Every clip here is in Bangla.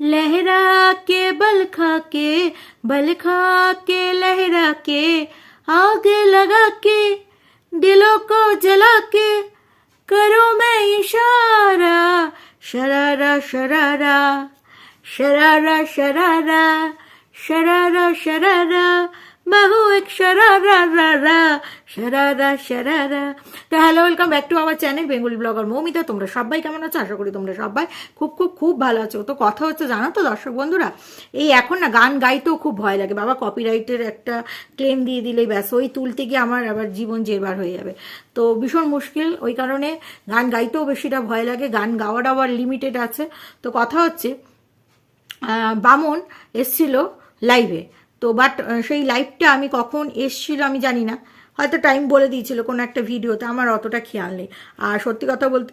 लहरा के, बल खा के बल खा के लहरा के आग लगा के दिलों को जला के करो मैं इशारा, शरारा शरारा शरारा शरारा शरारा शरारा বাহু এক শরারা রা রা, শরারা শরারা। তো hello welcome back to our channel Bengali blogger Moumita তোমরা সবাই কেমন আছো? আশা করি তোমরা সবাই খুব খুব খুব ভালো আছো। তো কথা হচ্ছে, জানো তো দর্শক বন্ধুরা, এই এখন না গান গাইতেও খুব ভয় লাগে। বাবা কপিরাইটের একটা ক্লেম দিয়ে দিলেই ব্যাস, ওই তুলতে গিয়ে আমার আবার জীবন জেরবার হয়ে যাবে। তো ভীষণ মুশকিল, ওই কারণে গান গাইতেও বেশিটা ভয় লাগে, গান গাওয়ার আবার লিমিটেড আছে। তো কথা হচ্ছে বামন এসছিল লাইভে তো বাট সেই লাইভটা আমি কখন এসছিল আমি জানি না। হয়তো টাইম বলে দিয়েছিল কোনো একটা ভিডিওতে, আমার অতটা খেয়াল নেই। আর সত্যি কথা বলতে,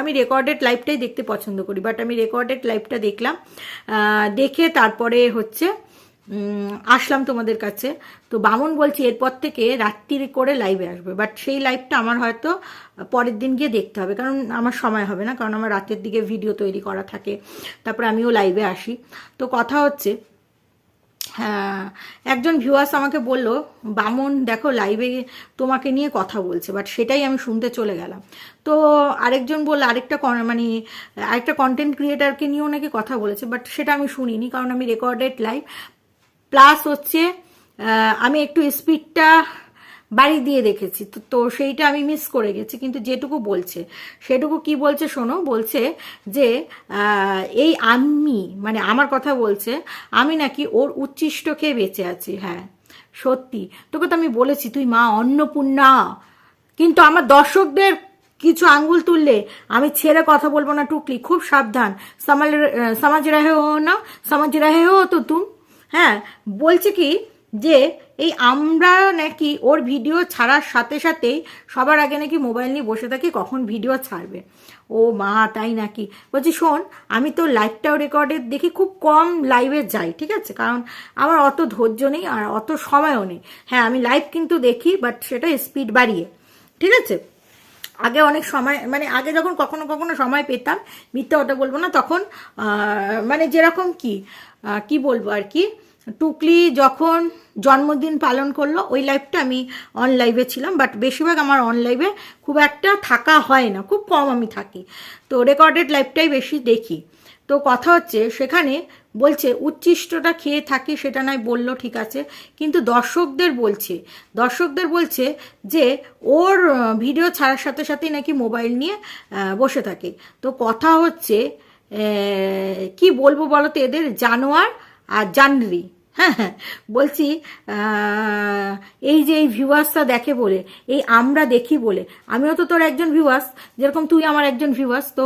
আমি রেকর্ডেড লাইভটাই দেখতে পছন্দ করি বাট আমি রেকর্ডেড লাইভটা দেখলাম। দেখে তারপরে হচ্ছে আসলাম তোমাদের কাছে। তো বামন বলছি, এরপর থেকে রাত্রির করে লাইভে আসবে। বাট সেই লাইভটা আমার হয়তো পরের দিন গিয়ে দেখতে হবে, কারণ আমার সময় হবে না, কারণ আমার রাতের দিকে ভিডিও তৈরি করা থাকে। তারপরে আমিও লাইভে আসি। তো কথা হচ্ছে হ্যাঁ একজন ভিউয়ার্স আমাকে বলল, বামন, দেখো লাইভে তোমাকে নিয়ে কথা বলছে বাট সেটাই আমি শুনতে চলে গেলাম। তো আরেকজন বলল, আরেকটা মানে আরেকটা কন্টেন্ট ক্রিয়েটারকে নিয়েও নাকি কথা বলেছে বাট সেটা আমি শুনিনি, কারণ আমি রেকর্ডেড লাইভ প্লাস হচ্ছে আমি একটু স্পিডটা বাড়ি দিয়ে দেখেছি। তো তো সেইটা আমি মিস করে গেছি। কিন্তু যেটুকু বলছে, সেটুকু কি বলছে শোনো? বলছে যে এই আমি মানে আমার কথা বলছে, আমি নাকি ওর উচ্ছিষ্ট খেয়ে বেঁচে আছি। হ্যাঁ সত্যি। তোকে তো আমি বলেছি, তুই মা অন্নপূর্ণা। কিন্তু আমার দর্শকদের কিছু আঙ্গুল তুললে আমি ছেড়ে কথা বলব না টুকলি। খুব সাবধান। সমাজ রাহে হো না সমাজ রাহে হো তো তুম। হ্যাঁ বলছে কি যে এই আমরা নাকি ওর ভিডিও ছাড়ার সাথে সাথেই সবার আগে নাকি মোবাইল নিয়ে বসে থাকি, কখন ভিডিও ছাড়বে। ও মা, তাই নাকি? বলছি, শোন, আমি তো লাইভটাও রেকর্ডে দেখি, খুব কম লাইভে যাই, ঠিক আছে? কারণ আমার অত ধৈর্য নেই আর অত সময়ও নেই। হ্যাঁ আমি লাইভ কিন্তু দেখি বাট সেটা স্পিড বাড়িয়ে, ঠিক আছে? আগে অনেক সময় মানে আগে যখন কখনো কখনো সময় পেতাম, মিথ্যা ওটা বলব না, তখন মানে যেরকম কি কি বলব আর কি? টুকলি যখন জন্মদিন পালন করল, ওই লাইভটা আমি অন লাইভে ছিলাম বাট বেশিরভাগ আমার অন লাইভে খুব একটা থাকা হয় না, খুব কম আমি থাকি। তো রেকর্ডেড লাইভটাই বেশি দেখি। তো কথা হচ্ছে, সেখানে বলছে, উচ্ছিষ্টটা খেয়ে থাকি সেটা নয় বলল, ঠিক আছে। কিন্তু দর্শকদের বলছে দর্শকদের বলছে যে, ওর ভিডিও ছাড়ার সাথে সাথেই নাকি মোবাইল নিয়ে বসে থাকে। তো কথা হচ্ছে কি বলব বলো তো এদের জানোয়ার আর জানরি হ্যাঁ হ্যাঁ। বলছি এই যে এই ভিউয়ার্সটা দেখে বলে, এই আমরা দেখি বলে, আমিও তো তোর একজন ভিউয়ার্স যেরকম তুই আমার একজন ভিউয়ার্স তো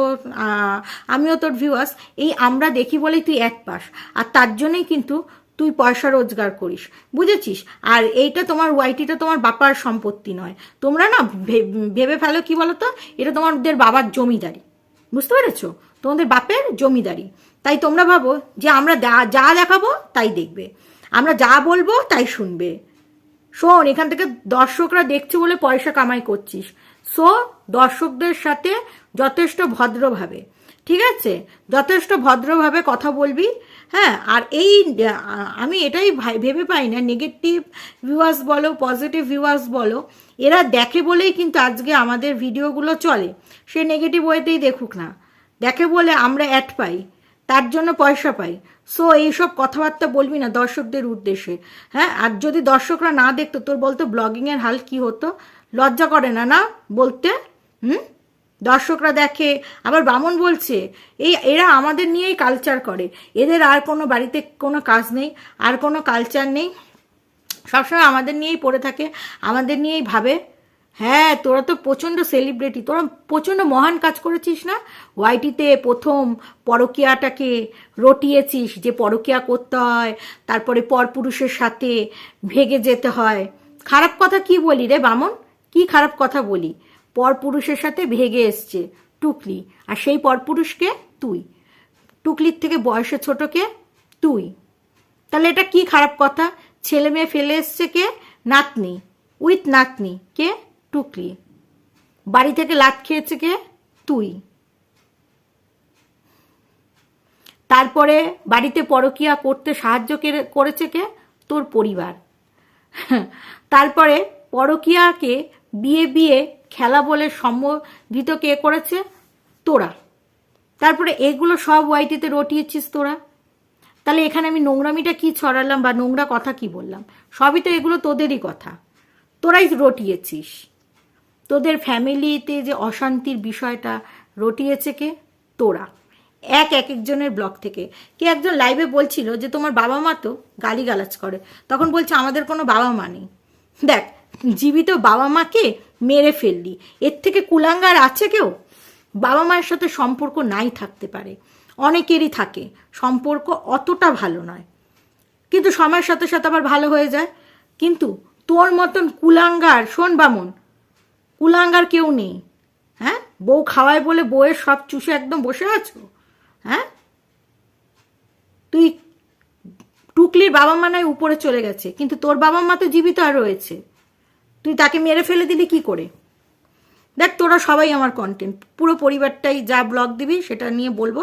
আমিও তোর ভিউয়ার্স এই আমরা দেখি বলেই তুই এক পাস আর তার জন্যই কিন্তু তুই পয়সা রোজগার করিস, বুঝেছিস? আর এইটা তোমার ওয়াইটিটা তোমার বাবার সম্পত্তি নয়। তোমরা না ভেবে ফেলো কি বলো তো এটা তোমাদের বাবার জমিদারি, বুঝতে পেরেছ? তোমাদের বাপের জমিদারি। তাই তোমরা ভাবো যে আমরা যা- দেখাবো তাই দেখবে। আমরা যা বলব তাই শুনবে। শোন, এখান থেকে দর্শকরা দেখছে বলে পয়সা কামাই করছিস। সো, দর্শকদের সাথে যথেষ্ট ভদ্রভাবে, ঠিক আছে? যথেষ্ট ভদ্রভাবে কথা বলবি হ্যাঁ? আর এই, আমি এটাই ভেবে পাই না নেগেটিভ ভিউয়ার্স বলো পজিটিভ ভিউয়ার্স বলো, এরা দেখে বলেই কিন্তু আজকে আমাদের ভিডিওগুলো চলে। সে নেগেটিভ ওয়েতেই দেখুক না। দেখে বলে আমরা অ্যাড পাই। তার জন্য পয়সা পাই। সো এইসব কথাবার্তা বলবি না দর্শকদের উদ্দেশ্যে। হ্যাঁ আর যদি দর্শকরা না দেখতো, তোর বলতো ব্লগিংয়ের হাল কি হতো? লজ্জা করে না না? বলতে? হুম? দর্শকরা দেখে। আবার বামন বলছে, এই, এরা আমাদের নিয়েই কালচার করে। এদের আর কোনো বাড়িতে কোনো কাজ নেই, আর কোনো কালচার নেই। সবসময় আমাদের নিয়েই পড়ে থাকে, আমাদের নিয়েই ভাবে। হ্যাঁ তোরা তো প্রচণ্ড সেলিব্রিটি তোরা প্রচণ্ড মহান কাজ করেছিস না? ওয়াইটিতে প্রথম পরকিয়াটাকে রটিয়েছিস, যে পরকিয়া করতে হয়, তারপরে পরপুরুষের সাথে ভেগে যেতে হয়। খারাপ কথা কি বলি রে বামন? কি খারাপ কথা বলি? পরপুরুষের সাথে ভেগে এসছে, টুকলি। আর সেই পরপুরুষকে তুই। টুকলির থেকে বয়সে ছোটকে তুই। তাহলে এটা কি খারাপ কথা? ছেলে মেয়ে ফেলে এসছে কে? নাতনি। উইথ নাতনি। কে? টুকলি। বাড়ি থেকে লাত খেয়েছে কে? তুই। তারপরে বাড়িতে পরকিয়া করতে সাহায্য করেছে কে? তোর পরিবার। তারপরে পরকিয়াকে বিয়ে বিয়ে খেলা বলে সম্বোধিত কে করেছে? তোরা। তারপরে এগুলো সব ওয়াইটিতে রটিয়েছিস তোরা। তাহলে এখানে আমি নোংরামিটা কি ছড়ালাম বা নোংরা কথা কি বললাম? সবই তো এগুলো তোদেরই কথা। তোরাই রটিয়েছিস। তোদের ফ্যামিলিতে যে অশান্তির বিষয়টা রটিয়েছে কে? তোরা। এক এক একজনের ব্লগ থেকে। কে একজন লাইভে বলছিল যে, তোমার বাবা মা তো গালিগালাজ করে। তখন বলছে, আমাদের কোনো বাবা মা নেই। দেখ, জীবিত বাবা মাকে মেরে ফেললি। এর থেকে কুলাঙ্গার আছে কেউ? বাবা মায়ের সাথে সম্পর্ক নাই থাকতে পারে। অনেকেরই থাকে। সম্পর্ক অতটা ভালো নয়। কিন্তু সময়ের সাথে সাথে আবার ভালো হয়ে যায়। কিন্তু তোর মতন কুলাঙ্গার, শোন বামন কুলাঙ্গার কেউ নেই। হ্যাঁ? বউ খাওয়ায় বলে বউয়ের সব চুষে একদম বসে আছো? হ্যাঁ? তুই টুকলির বাবা মা নয়, উপরে চলে গেছে। কিন্তু তোর বাবা মা তো জীবিত আর রয়েছে। তুই তাকে মেরে ফেলে দিলি কি করে? দেখ, তোরা সবাই আমার কন্টেন্ট পুরো পরিবারটাই যা ব্লগ দিবি, সেটা নিয়ে বলব।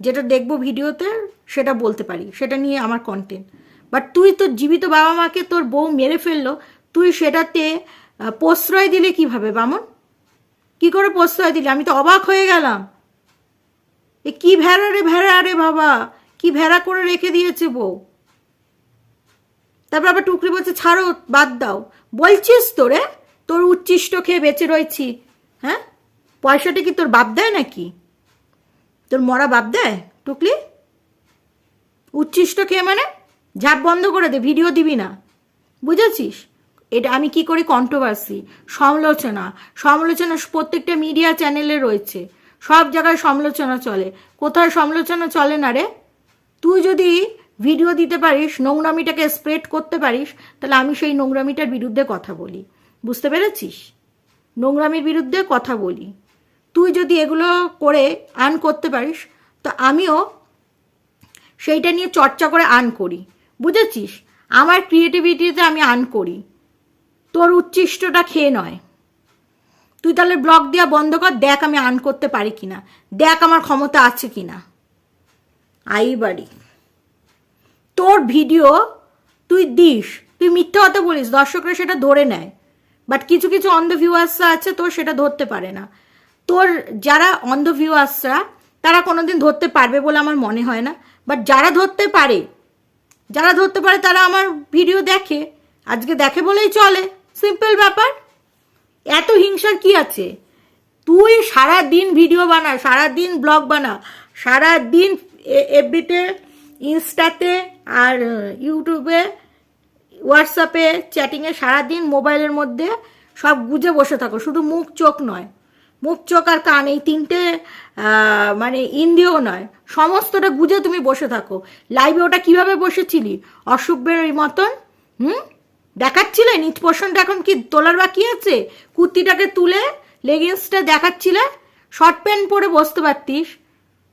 যেটা দেখব ভিডিওতে, সেটা বলতে পারি। সেটা নিয়ে আমার কন্টেন্ট বাট তুই তোর জীবিত বাবা মাকে তোর বউ মেরে ফেলল, তুই সেটাতে প্রশ্রয় দিলে কীভাবে, বামন? কি করে প্রশ্রয় দিলে? আমি তো অবাক হয়ে গেলাম। এ কি ভেড়া রে ভেড়া রে বাবা? কি ভেড়া করে রেখে দিয়েছে বউ? তারপর আবার টুকরি বলছে, ছাড়ো, বাদ দাও। বলছিস তো রে, তোর উচ্ছিষ্ট খেয়ে বেঁচে রয়েছি। হ্যাঁ? পয়সাটা কি তোর বাপ দেয় নাকি? তোর মরা বাপ দেয়, টুকলি? উচ্ছিষ্ট খেয়ে মানে? ঝাপ বন্ধ করে দে, ভিডিও দিবি না। বুঝেছিস? এটা আমি কি করি কন্ট্রোভার্সি সমালোচনা। সমালোচনা প্রত্যেকটা মিডিয়া চ্যানেলে রয়েছে। সব জায়গায় সমালোচনা চলে। কোথায় সমালোচনা চলে না রে? তুই যদি ভিডিও দিতে পারিস, নোংরামিটাকে স্প্রেড করতে পারিস, তাহলে আমি সেই নোংরামিটার বিরুদ্ধে কথা বলি। বুঝতে পেরেছিস? নোংরামির বিরুদ্ধে কথা বলি। তুই যদি এগুলো করে আর্ন করতে পারিস, তো আমিও সেইটা নিয়ে চর্চা করে আর্ন করি। বুঝেছিস? আমার ক্রিয়েটিভিটিতে আমি আর্ন করি। তোর উচ্ছিষ্টটা খেয়ে নয়। তুই তাহলে ব্লগ দেওয়া বন্ধ কর, দেখ আমি আর্ন করতে পারি কিনা। দেখ আমার ক্ষমতা আছে কিনা। আই বাড়ি। তোর ভিডিও তুই দিস। তুই মিথ্যা কথা বলিস, দর্শকরা সেটা ধরে নেয়। বাট কিছু কিছু অন্ধ ভিউয়ার্সরা আছে, তোর সেটা ধরতে পারে না। তোর যারা অন্ধ ভিউয়ার্সরা তারা কোনোদিন ধরতে পারবে বলে আমার মনে হয় না। বাট যারা ধরতে পারে, যারা ধরতে পারে তারা আমার ভিডিও দেখে। আজকে দেখে বলেই চলে। সিম্পল ব্যাপার। এত হিংসার কি আছে? তুই সারা দিন ভিডিও বানা সারা দিন ব্লগ বানা সারা দিন এফবিতে ইনস্টাতে আর ইউটিউবে হোয়াটসঅ্যাপে চ্যাটিংয়ে সারাদিন মোবাইলের মধ্যে সব গুজে বসে থাকো। শুধু মুখ, চোখ নয়। মুখ, চোখ আর কান এই তিনটে মানে ইন্দ্রিয় নয়। সমস্তটা গুজে তুমি বসে থাকো। লাইভে ওটা কীভাবে বসেছিলি? অসভ্যের মতন, হুম? দেখাচ্ছিলে? নিচ পোর্শনটা এখন কি তোলার বাকি আছে? কুর্তিটাকে তুলে লেগিংসটা দেখাচ্ছিলে? শর্ট প্যান্ট পরে বসতে পারতিস।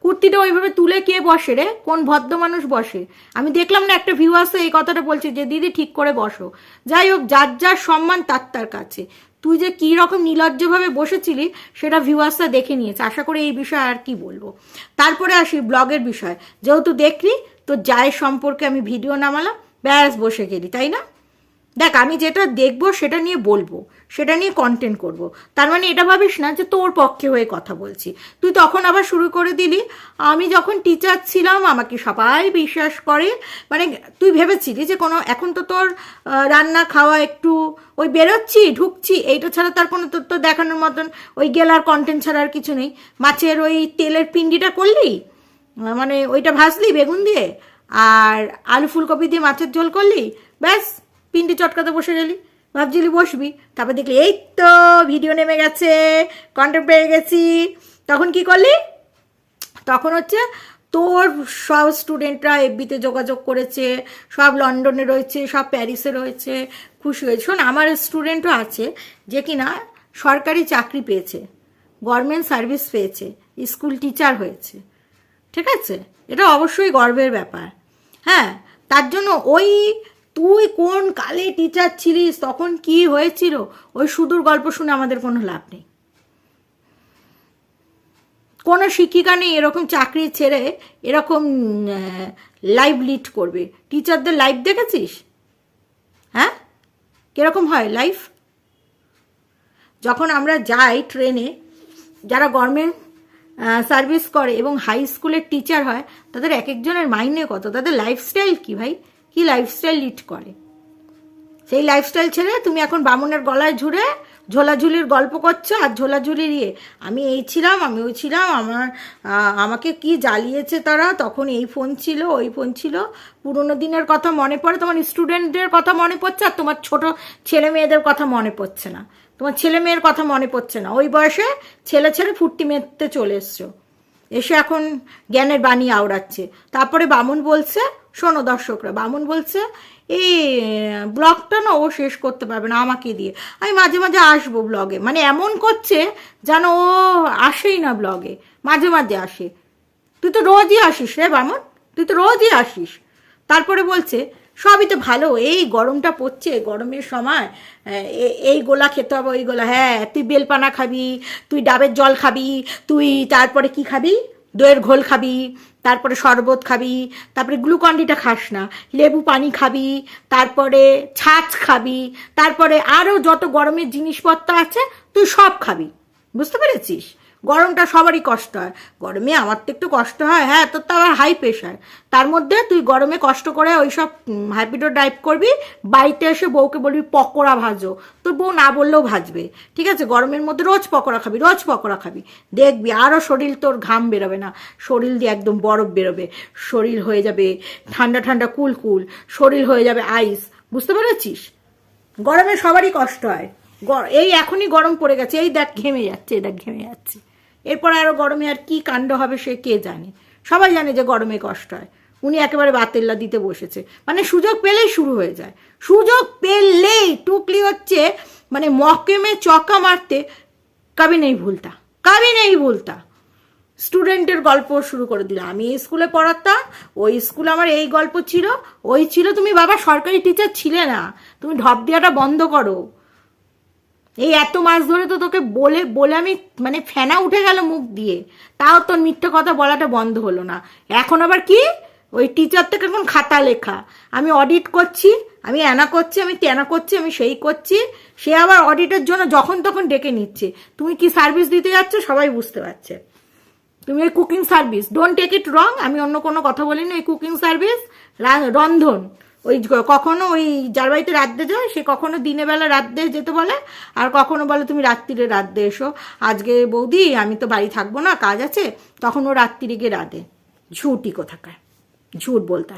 কুর্তিটা ওইভাবে তুলে কে বসে রে? কোন ভদ্র মানুষ বসে? আমি দেখলাম না, একটা ভিউ আসে এই কথাটা বলছে যে, দিদি, ঠিক করে বসো। যাই হোক, যার যার সম্মান, তার তার কাছে। তুই যে কী রকম নির্লজ্জভাবে বসেছিলি, সেটা ভিউয়ার্সরা দেখে নিয়েছে। আশা করি এই বিষয়ে আর কি বলব। তারপরে আসি ব্লগের বিষয়। যেহেতু দেখলি, তো জায়ের সম্পর্কে আমি ভিডিও নামালাম, ব্যাস, বসে গেলি, তাই না? দেখ, আমি যেটা দেখব সেটা নিয়ে বলব, সেটা নিয়ে কন্টেন্ট করব। তার মানে এটা ভাবিস না যে তোর পক্ষে হয়ে কথা বলছি। তুই তখন আবার শুরু করে দিলি, আমি যখন টিচার ছিলাম, আমাকে সবাই বিশ্বাস করে। মানে তুই ভেবেছিলি যে কোনো, এখন তো তোর রান্না খাওয়া একটু, ওই বেরোচ্ছি, ঢুকছি, এইটা ছাড়া তার কোনো তোর তো দেখানোর মতন ওই গেলার কন্টেন্ট ছাড়া আর কিছু নেই। মাছের ওই তেলের পিন্ডিটা করলি? মানে ওইটা ভাজলি বেগুন দিয়ে? আর আলু ফুলকপি দিয়ে মাছের ঝোল করলি? ব্যাস। পিন্ডি চটকাতে বসে গেলি ভাবছিলি বসবি, তারপর দেখলি এই তো ভিডিও নেমে গেছে কন্টেন্ট পেয়ে গেছি। তখন কি করলি? তখন হচ্ছে তোর সব স্টুডেন্টরা এফবিতে যোগাযোগ করেছে, সব লন্ডনে রয়েছে, সব প্যারিসে রয়েছে, খুশি হয়েছে। শোন, আমার স্টুডেন্টও আছে যে কিনা সরকারি চাকরি পেয়েছে গভর্নমেন্ট সার্ভিস পেয়েছে স্কুল টিচার হয়েছে। ঠিক আছে? এটা অবশ্যই গর্বের ব্যাপার। হ্যাঁ তার জন্য ওই তুই কোন কালে টিচার ছিলিস? তখন কি হয়েছিল? ওই সুদূর গল্প শুনে আমাদের কোনো লাভ নেই। কোনো শিক্ষিকা নেই এরকম চাকরি ছেড়ে এরকম লাইভ লিড করবে। টিচারদের লাইভ দেখেছিস? হ্যাঁ? কীরকম হয় লাইফ যখন আমরা যাই ট্রেনে যারা গভর্নমেন্ট সার্ভিস করে এবং হাই স্কুলের টিচার হয়, তাদের এক একজনের মাইনে কত? তাদের লাইফস্টাইল কি ভাই? কি লাইফস্টাইল লিড করে? সেই লাইফস্টাইল ছেড়ে তুমি এখন বামুনের গলায় ঝুড়ে ঝোলাঝুলির গল্প করছ আর ঝোলাঝুলির ইয়ে। আমি এই ছিলাম, আমি ওই ছিলাম, আমার আমাকে কি জ্বালিয়েছে তারা? তখন এই ফোন ছিল, ওই ফোন ছিল। পুরোনো দিনের কথা মনে পড়ে, তোমার স্টুডেন্টদের কথা মনে পড়ছে আর তোমার ছোট ছেলে মেয়েদের কথা মনে পড়ছে না। তোমার ছেলে মেয়ের কথা মনে পড়ছে না। ওই বয়সে ছেলে ছেলে ফুর্তি মেতে চলে এসছো। এসে এখন জ্ঞানের বাণী আওড়াচ্ছে। তারপরে বামুন বলছে শোনো দর্শকরা, বামুন বলছে, এই, ব্লগটা না ও শেষ করতে পারবে না, আমাকে দিয়ে। আমি মাঝে মাঝে আসব ব্লগে মানে এমন করছে যেন ও আসেই না ব্লগে, মাঝে মাঝে আসে। তুই তো রোজই আসিস রে বামন, তুই তো রোজই আসিস। তারপরে বলছে, সবই তো ভালো, এই গরমটা পড়ছে, গরমের সময় এই গোলা খেতে হবে, ওই গোলা হ্যাঁ তুই বেলপানা খাবি, তুই ডাবের জল খাবি, তুই তারপরে কি খাবি? দইয়ের ঘোল খাবি, তারপরে শরবত খাবি, তারপরে গ্লুকন্ডিটা খাস না, লেবু পানি খাবি, তারপরে ছাঁচ খাবি, তারপরে আরও যত গরমের জিনিসপত্র আছে, তুই সব খাবি। বুঝতে পেরেছিস? গরমটা সবারই কষ্ট হয়। গরমে আমার তো একটু কষ্ট হয়। হ্যাঁ তোর তো আবার হাই প্রেশার তার মধ্যে তুই গরমে কষ্ট করে ওই সব হ্যাপিডো ড্রাইভ করবি, বাড়িতে এসে বউকে বলবি, পকোড়া ভাজো। তোর বউ না বললেও ভাজবে। ঠিক আছে? গরমের মধ্যে রোজ পকোড়া খাবি, রোজ পকোড়া খাবি। দেখবি আরও শরীর তোর ঘাম বেরোবে না। শরীর দিয়ে একদম বরফ বেরোবে। শরীর হয়ে যাবে ঠান্ডা ঠান্ডা, কুল কুল। শরীর হয়ে যাবে আইস বুঝতে পেরেছিস? গরমে সবারই কষ্ট হয়। এই এখনই গরম পড়ে গেছে। এই দেখ, ঘেমে যাচ্ছে দেখ, ঘেমে যাচ্ছে। এরপর আরও গরমে আর কি কাণ্ড হবে সে কে জানে? সবাই জানে যে গরমে কষ্ট হয়। উনি একেবারে বাতেল্লা দিতে বসেছে। মানে সুযোগ পেলেই শুরু হয়ে যায়। সুযোগ পেলেই টুকলি হচ্ছে মানে মকেমে চকা মারতে কবি নেই ভুলতা কবি নেই ভুলতা স্টুডেন্টের গল্প শুরু করে দিল। আমি এই স্কুলে পড়াতাম, ওই স্কুলে আমার এই গল্প ছিল, ওই ছিল। তুমি বাবা সরকারি টিচার ছিলে না। তুমি ঢপ দেওয়াটা বন্ধ করো। এই এত মাস ধরে তো তোকে বলে বলে আমি মানে ফেনা উঠে গেল মুখ দিয়ে। তাও তোর মিথ্যে কথা বলাটা বন্ধ হলো না। এখন আবার কি? ওই টিচার থেকে এখন খাতা লেখা। আমি অডিট করছি, আমি এনা করছি, আমি তেনা করছি, আমি সেই করছি। সে আবার অডিটের জন্য যখন তখন ডেকে নিচ্ছে। তুমি কি সার্ভিস দিতে যাচ্ছ? সবাই বুঝতে পারছে। তুমি ওই cooking service don't take it wrong আমি অন্য কোনো কথা বলিনি। ওই কুকিং সার্ভিস রন্ধন। ওই কখনো ওই যার বাড়িতে রাত্রে যায় সে কখনো দিনে বেলা রাত্রে যেতে বলে, আর কখনো বলে তুমি রাত্রিরে রাত্রে এসো। আজকে বৌদি, আমি তো বাড়ি থাকব না, কাজ আছে, তখন ও রাত্রিরে গিয়ে রাধে। ঝুটি কোথাকার? ঝুট বলতে হয়।